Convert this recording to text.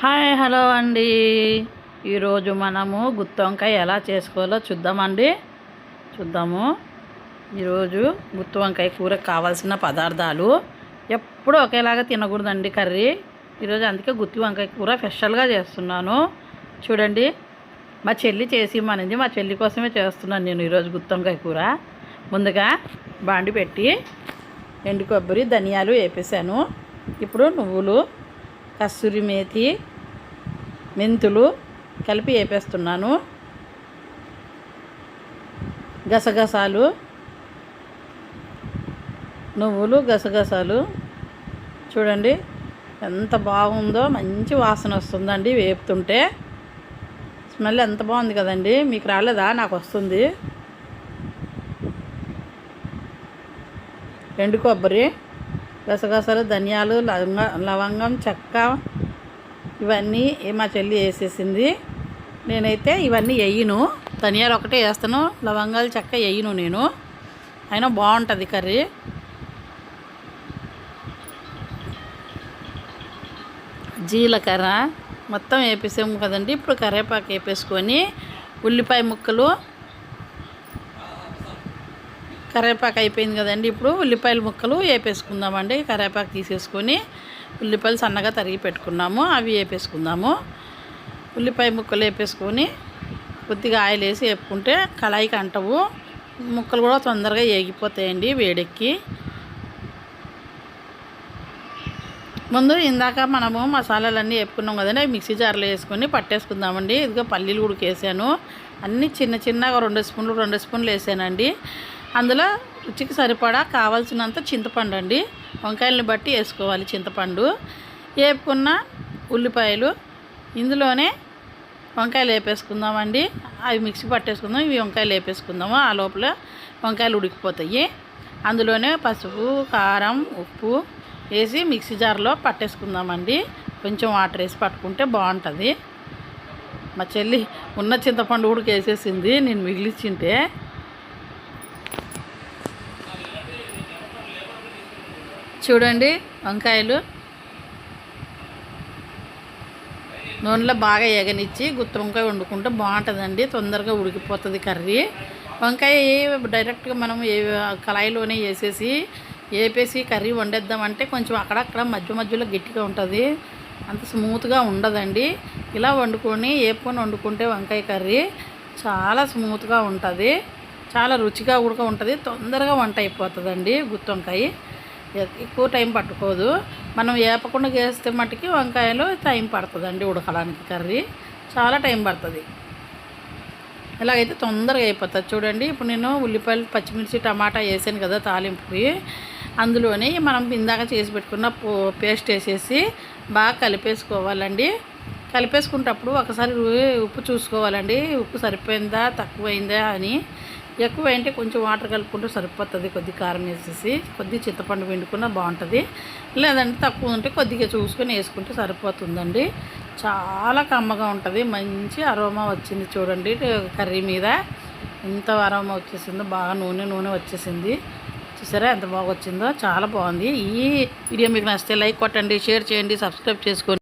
Hi hello అండి. ఈరోజు మనము గుత్తి వంకాయ ఎలా చేసుకోవాలో చూద్దామండి. చూద్దాము. ఈరోజు గుత్తి వంకాయ కూరకు కావాల్సిన పదార్థాలు ఎప్పుడూ ఒకేలాగా తినకూడదండి కర్రీ. ఈరోజు అందుకే గుత్తి వంకాయ కూర స్పెషల్గా చేస్తున్నాను. చూడండి మా చెల్లి చేసి ఇమ్మనింది మా చెల్లి కోసమే చేస్తున్నాను నేను ఈరోజు గుత్తి వంకాయ కూర. ముందుగా బాండి పెట్టి ఎండు కొబ్బరి ధనియాలు వేపేసాను ఇప్పుడు నువ్వులు కస్తూరి మేతి మెంతులు కలిపి వేపేస్తున్నాను. గసగసాలు నువ్వులు గసగసాలు. చూడండి ఎంత బాగుందో మంచి వాసన వస్తుందండి వేపుతుంటే. స్మెల్ ఎంత బాగుంది కదండి మీకు రాలేదా? నాకు వస్తుంది. ఎండు కొబ్బరి గసగసాలు ధనియాలు లవంగ లవంగం చెక్క ఇవన్నీ మా చెల్లి వేసేసింది. నేనైతే ఇవన్నీ వేయను. ధనియాలు ఒకటే వేస్తాను లవంగాలు చెక్క వేయను నేను. అయినా బాగుంటుంది కర్రీ. జీలకర్ర మొత్తం వేపేసాము కదండి. ఇప్పుడు కరివేపాకు వేపేసుకొని ఉల్లిపాయ ముక్కలు కరివేపాకు అయిపోయింది కదండి. ఇప్పుడు ఉల్లిపాయల ముక్కలు వేపేసుకుందామండి. కరివేపాకు తీసేసుకొని ఉల్లిపాయలు సన్నగా తరిగి పెట్టుకున్నాము. అవి వేపేసుకుందాము. ఉల్లిపాయ ముక్కలు వేపేసుకొని కొద్దిగా ఆయిల్ వేసి వేపుకుంటే కళాయికి అంటవు. ముక్కలు కూడా తొందరగా వేగిపోతాయండి వేడెక్కి. ముందు ఇందాక మనము మసాలాలన్నీ వేపుకున్నాం కదండి. అవి మిక్సీ జార్లో వేసుకొని పట్టేసుకుందామండి. ఇదిగో పల్లీలు కూడా వేసాను. అన్నీ చిన్న చిన్నగా రెండు స్పూన్లు రెండు స్పూన్లు వేసానండి. అందులో రుచికి సరిపడా కావాల్సినంత చింతపండు అండి వంకాయలని బట్టి వేసుకోవాలి చింతపండు. వేపుకున్న ఉల్లిపాయలు. ఇందులోనే వంకాయలు వేపేసుకుందామండి. అవి మిక్సీ పట్టేసుకుందాం ఇవి వంకాయలు వేపేసుకుందాము. ఆ లోపల వంకాయలు ఉడికిపోతాయి. అందులోనే పసుపు కారం ఉప్పు వేసి మిక్సీ జార్లో పట్టేసుకుందామండి. కొంచెం వాటర్ వేసి పట్టుకుంటే బాగుంటుంది. మా చెల్లి ఉన్న చింతపండు కూడా వేసేసింది నేను మిగిలిచ్చింటే చూడండి వంకాయలు. నూనెలో బాగా ఎగనిచ్చి గుత్తి వంకాయ వండుకుంటే బాగుంటుందండి. తొందరగా ఉడికిపోతుంది కర్రీ. వంకాయ డైరెక్ట్గా మనం ఏ కళాయిలోనే వేసేసి వేపేసి కర్రీ వండేద్దామంటే కొంచెం అక్కడక్కడ మధ్య మధ్యలో గట్టిగా ఉంటుంది. అంత స్మూత్గా ఉండదండి. ఇలా వండుకొని వేపుకొని వండుకుంటే వంకాయ కర్రీ చాలా స్మూత్గా ఉంటుంది. చాలా రుచిగా కూడా ఉంటుంది. తొందరగా వంట అయిపోతుందండి గుత్తి వంకాయ. ఎక్కువ టైం పట్టుకోదు. మనం వేపకుండా వేస్తే మట్టుకి వంకాయలు టైం పడుతుందండి ఉడకడానికి కర్రీ. చాలా టైం పడుతుంది. ఇలాగైతే తొందరగా అయిపోతుంది. చూడండి ఇప్పుడు నేను ఉల్లిపాయలు పచ్చిమిర్చి టమాటా వేసాను కదా తాలింపుకి. అందులోని మనం ఇందాక చేసి పెట్టుకున్న పేస్ట్ వేసేసి బాగా కలిపేసుకోవాలండి. కలిపేసుకునేటప్పుడు ఒకసారి ఉప్పు చూసుకోవాలండి. ఉప్పు సరిపోయిందా తక్కువైందా అని. ఎక్కువ అంటే కొంచెం వాటర్ కలుపుకుంటే సరిపోతుంది. కొద్ది కారం వేసేసి కొద్ది చింతపండు పిండుకున్న బాగుంటుంది. లేదంటే తక్కువ ఉంటే కొద్దిగా చూసుకొని వేసుకుంటే సరిపోతుందండి. చాలా కమ్మగా ఉంటుంది. మంచి అరోమా వచ్చింది చూడండి. కర్రీ మీద ఎంత అరోమా వచ్చేసిందో బాగా నూనె నూనె వచ్చేసింది. చూసారా ఎంత బాగా వచ్చిందో చాలా బాగుంది. ఈ వీడియో మీకు నచ్చితే లైక్ కొట్టండి షేర్ చేయండి సబ్స్క్రైబ్ చేసుకోండి.